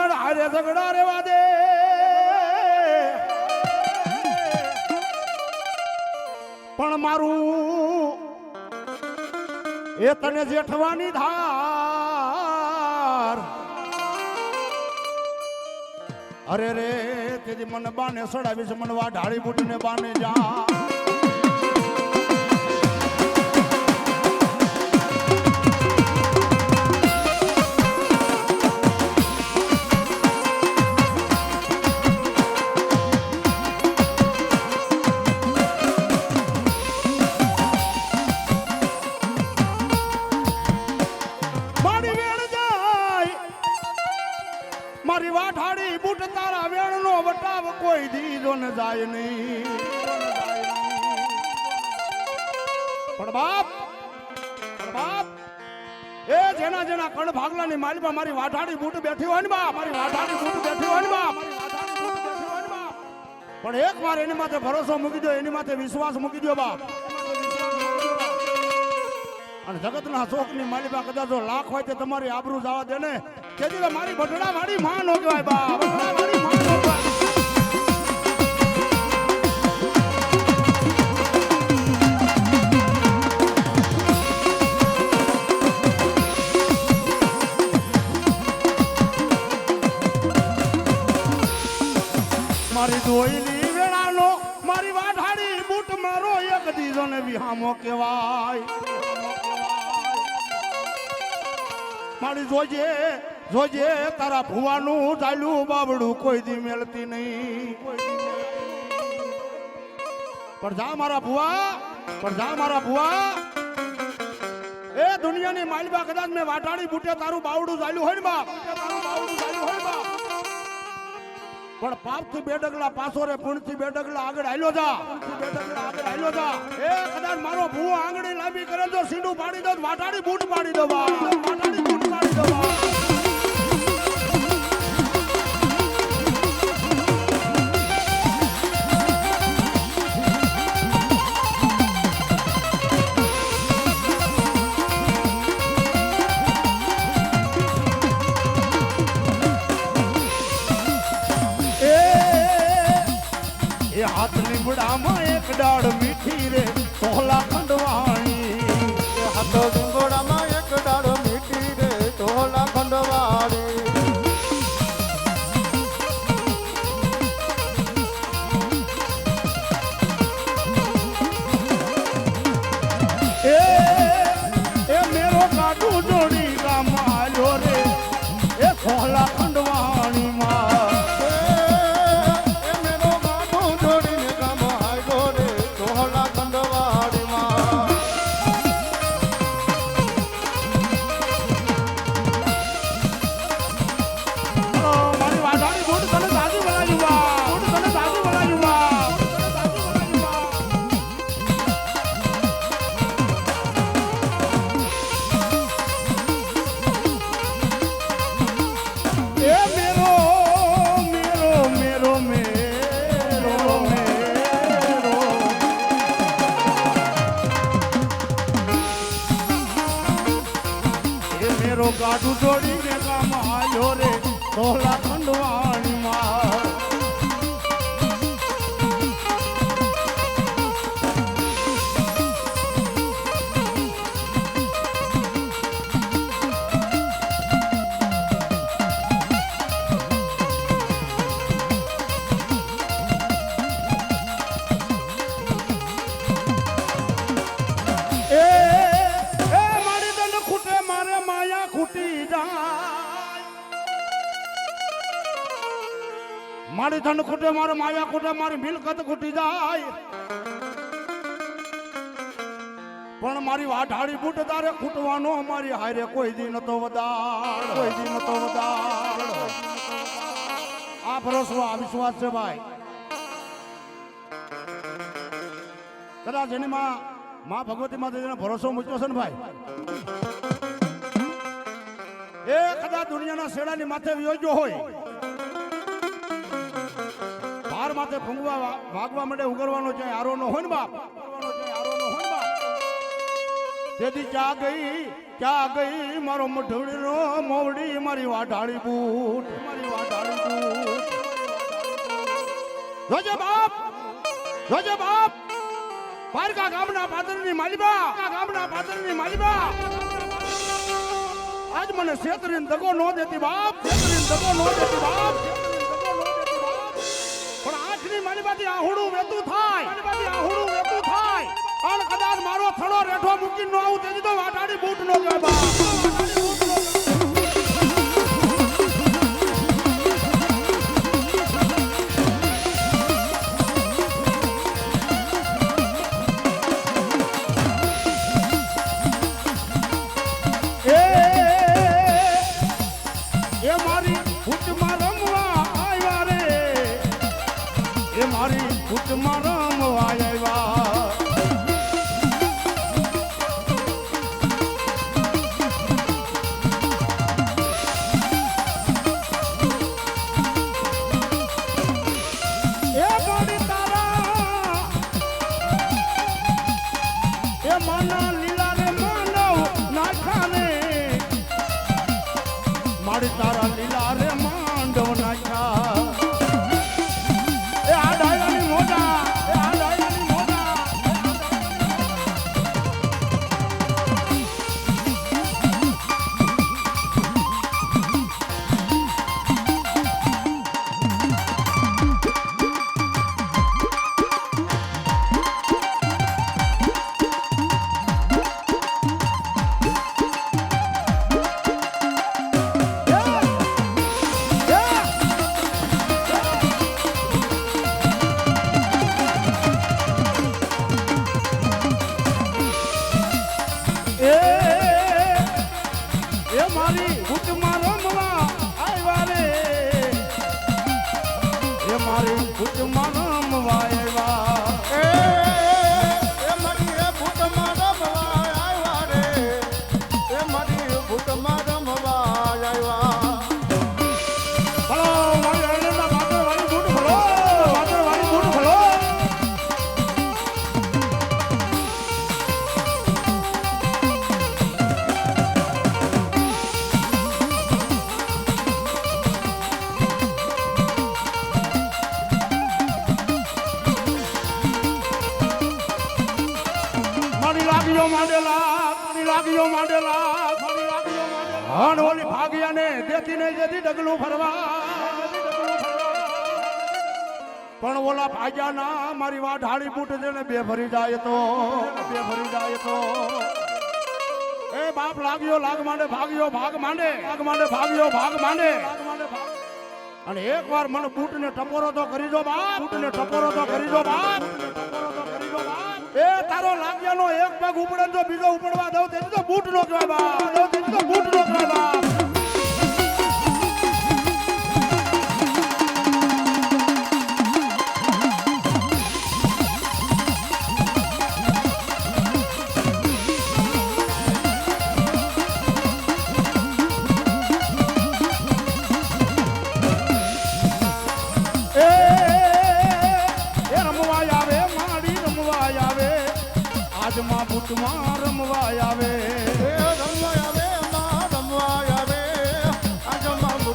આગળ રે ઝઘડા રેવા દે. પણ મારું એ તને જેઠવાની ધાર. અરે રે તેથી મને બાને સડાવીશ, મને વા ઢાળી બુટીને બાને જા. મારી વાઠાડી બુટ તારા વેણનો વટાવ કોઈ દીધો ન જાય નહીં. પણ બાપ બાપ, એ જેના જેના કણ ભાગલાની માલિપા મારી વાઠાડી બૂટ બેઠી હોય ને બા, મારી વાઠાડી બુટ બેઠી હોય ને બાપ. પણ એક વાર એની માથે ભરોસો મૂકી દો, એની માથે વિશ્વાસ મૂકી દો બાપ. અને જગતના શોખની માલિકા કદાચ લાખ હોય તો તમારી આબરૂ જવા દે ને. તેથી તો મારી ભટડા વાળી માં નો કહેવાય બા ભટડા વાળી મારી દોઈલી વેળાનો, મારી વાઢાડી બૂટ મારો એક દીધો ને વિહામો કહેવાય. મારી જોજે જોજે તારા ભુવાનું ચાલ્યું બાબડું કોઈ દી મેળતી નહીં. પણ જા મારા ભુવા, પણ જા મારા ભુવા. એ દુનિયાની માલબા કદાચ મેં વાટાડી બુટે તારું બાવડું ચાલ્યું હોય ને બાપ. પણ પાપથી બે ડગલા પાછો રે પુણ્યથી બે ડગલા આગળ હાલ્યો જા. આગળ એ કદાચ મારો ભૂવો આંગળી લાંબી કરે તો સીડું પાડી દો વાટાડી બૂટ પાડી દો વાટાડી હાથ લીમડામાં એક ડાળ મીઠી રે. મેરો ગાડું જોડીને કામ આવ્યો રે. સોલા ખંડવાણીમાં. મારી ધન ખૂટે મારે માયા ખૂટે મારી મિલકત ખૂટી જાય. પણ મારી વાઢાળી બૂટ તારે ખૂટવાનો મારી હારે કોઈ દી નતો વદાડ કોઈ દી નતો વધાર. આ ભરોસો આ વિશ્વાસ છે ભાઈ. કદાચ એની માં માં ભગવતી માતા જેને ભરોસો મૂક્યો છે ને ભાઈ? એ કદાચ દુનિયાના શેડાની માથે યોજ્યો હોય. ભાર માથે ફૂંગવા વાગવા માટે ઉગરવાનો છે આરો નો હોય ને બાપ. તેથી ક્યાં ગઈ ક્યાં ગઈ, મારો મઢડીનો મોવડી, મારી વાઢાળી બૂટ, મારી બાપ જોજે બાપ. પારકા ગામના પાદરની માલિબા ગામના પાદરની માલિબા. આજ મને શેતરીન દગો નો દેતી બાપ, શેતરીન દગો નો દેતી બાપ. માલિબાથી આહુડું વેતું થાય. માલિબાથી આહુડું વેતું થાય. અને કદાચ મારો થડો રેઠો મૂકીને નો આવું તેથી તો વાટાડી બૂટ નો કહેવાય મારી ભૂતમાં રમવા આવ્યા તારા લીલા રે માંડવ નાખ્યા. મારી ભૂતમાં રમવા મારી માંડેલા હણ ઓલી ભાગ્યાને દેતી ને જેથી ડગલું ફરવા. પણ ઓલા ભાગ્યા ના મારી વાત હાડી બૂટ જેને બે ભરી જાય તો. બે ભરી જાય તો. એ બાપ લાગ્યો લાગ માંડે ભાગ્યો ભાગ માંડે. ભાગ માંડે ભાગ્યો ભાગ માંડે. અને એક વાર મને બૂટ ને ટપોરો તો કરી દો બાપ. બૂટ ને ટપોરો તો કરી દો બાપ. એ તારો લાગ્યાનો એક પગ ઉપડે તો બીજો ઉપડવા દઉં તેથી તો બૂટ નો કહેવા દઉં તેથી તો બૂટ નો કહેવાય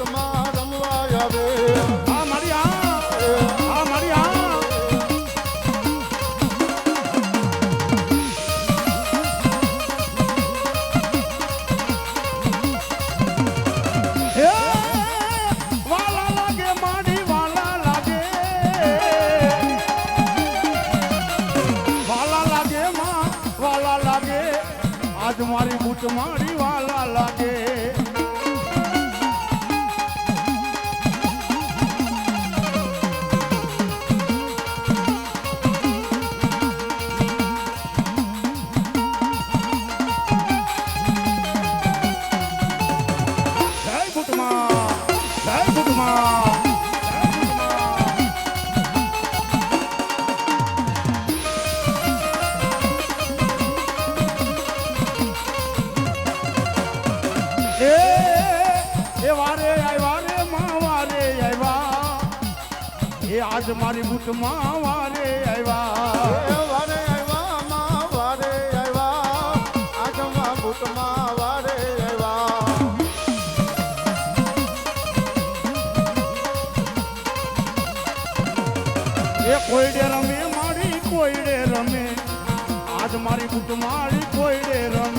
આજમાં રમવા આવે આ મારી આ આ મારી આ મારી વાલા લાગે આજ મારી બૂટમાં વારે આવ્યા. વારે વારે આવ્યા. આજમાં બૂટમાં વારે આવ્યા. એ કોઈડે રમે મારી કોઈડે રમે. આજ મારી બૂટ મારી કોઈડે રમે.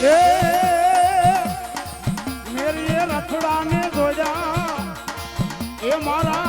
એ મેરી રથડાને જોડ્યા એ મેરે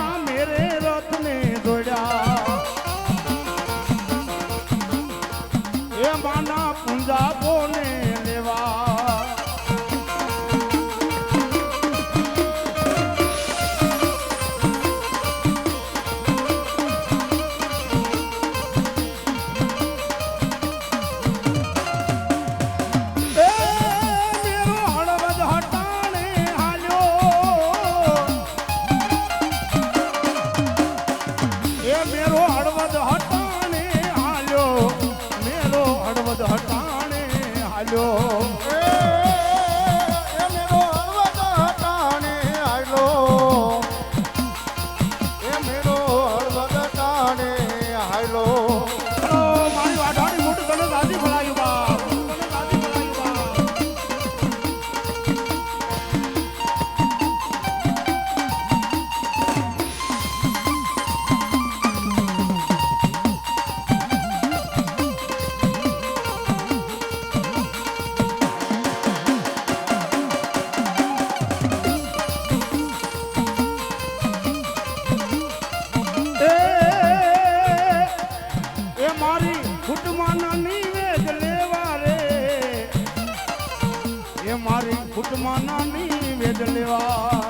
નિવેદ લેવા.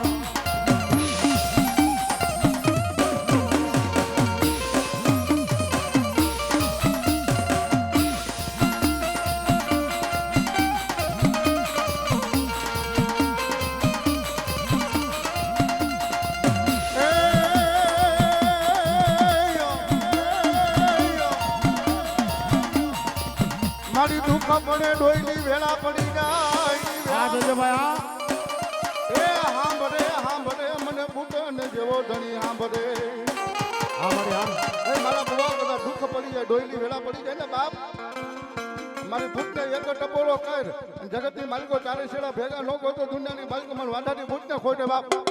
મારી દુઃખ પડે ડોયલી વેળા પડી જાય. આ જેવો ધણી હાંભળે આ મારી આ એ મારા બુવા બધા દુઃખ પડી જાય ડોયલી વેળા પડી જાય ને બાપ. મારી ભૂતને એક ટપોરો કર. જગતની માલિકો ચારે ભેગા ન તો દુનિયાની માલિકો મને વાંધાની ભૂતને ખોટે બાપ.